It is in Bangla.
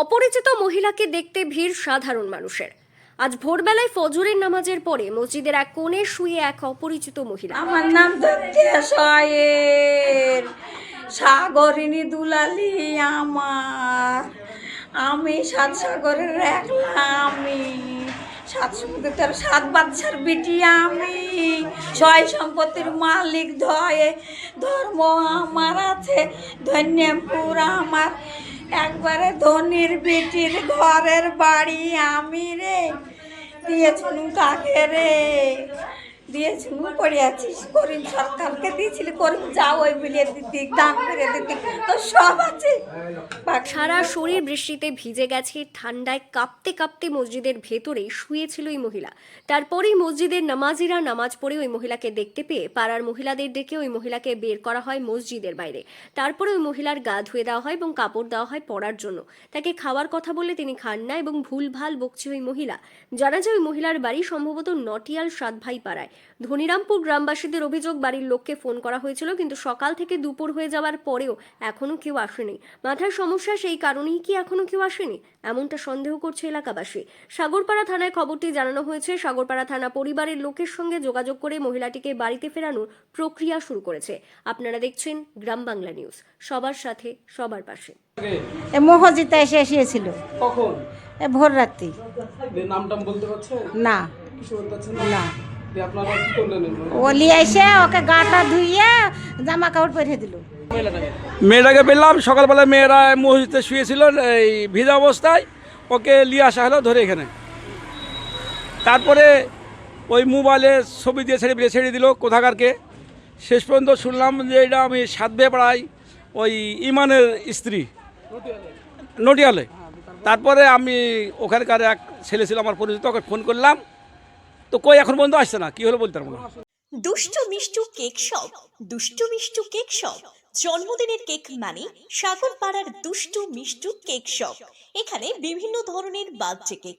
অপরিচিত মহিলাকে দেখতে ভিড় সাধারণ মানুষের। আজ ভোরবেলায় ফজরের নামাজের পরে মসজিদের এক কোণে শুয়ে এক অপরিচিত মহিলা। আমার নাম সাগরিনী দুলালি আমার। আমি সাত সাগরের একলা আমি, সাত সমুদ্রের সাত বাচ্চার বিটি আমি। ছয় সম্পত্তির মালিক ধয়ে, ধর্ম আমার আছে ধন্যপুর আমার। একবারে ধনির বেটির ঘরের বাড়ি আমি রে দিয়েছিল কাকে রে? দিয়েছিল করে আছিস করিম সরকারকে দিয়েছিলি, করিম যাও ওই মিলিয়ে দিদি দান করে দিদি তো সব আছে। সারা শরীর বৃষ্টিতে ভিজে গেছে, ঠান্ডায় কাঁপতে কাঁপতে মসজিদের ভেতরেই শুয়েছিল ওই মহিলা। তারপরেই মসজিদের নামাজিরা নামাজ পড়ে ওই মহিলাকে দেখতে পেয়ে পাড়ার মহিলাদের ডেকে ওই মহিলাকে বের করা হয় মসজিদের বাইরে। তারপরে ওই মহিলার গা ধুয়ে দেওয়া হয় এবং কাপড় দেওয়া হয় পরার জন্য। তাকে খাওয়ার কথা বলে তিনি খান না এবং ভুলভাল বকছে ওই মহিলা। জানা যায় ওই মহিলার বাড়ি সম্ভবত নটিয়াল সাতভাই পাড়ায় ধনিরামপুর গ্রামবাসীদের অভিযোগ বাড়ির লোককে ফোন করা হয়েছিল কিন্তু সকাল থেকে দুপুর হয়ে যাওয়ার পরেও এখনও কেউ আসেনি। মাথার সমস্যা সেই কারণেই কি এখনও কেউ আসেনি? এমনটা সন্দেহ করছে এলাকাবাসী। সাগরপাড়া থানায় খবরটি জানানো হয়েছে সাগরপাড়া থানা পরিবারের লোকের সঙ্গে যোগাযোগ করে মহিলাটিকে বাড়িতে ফেরানোর প্রক্রিয়া শুরু করেছে। আপনারা দেখছেন গ্রাম বাংলা নিউজ। সবার সাথে সবার পাশে। এ মহজিতে এসে এসেছিল। কখন? এ ভোর রাত্রি দিয়ে নাম টাম বলতে পারছে না। কিছু বলতে পারছে না। দিয়ে আপনারা কি করলেন ও নিয়ে এসে ওকে গাটা ধুইয়ে জামা কাপড় পরে দিল। মেয়েটাকে পেলাম সকালবেলা মেয়েরা মসজিদে শুয়েছিল এই ভিজা অবস্থায় ওকে নিয়ে আসা হলো ধরে এখানে। তারপরে ওই মোবাইলে ছবি দিয়ে ছেড়ে দিয়ে ছেড়ে দিল কোথাকারকে। শেষ পর্যন্ত শুনলাম যে এটা আমি সাতবে পাড়াই ওই ইমানের স্ত্রী নটিয়ালে। তারপরে আমি ওখানকার এক ছেলে ছিল আমার পরিচিত ওকে ফোন করলাম। তো কই এখন বন্ধু আসছে না? কি হলো বলতে পারব না। দুষ্টু Mishtu cake shop, Dushtu Mishtu cake shop. জন্মদিনের কেক মানে সাগর পাড়ার দুষ্টু মিষ্টু কেক শপ। এখানে বিভিন্ন ধরনের বার্থডে কেক।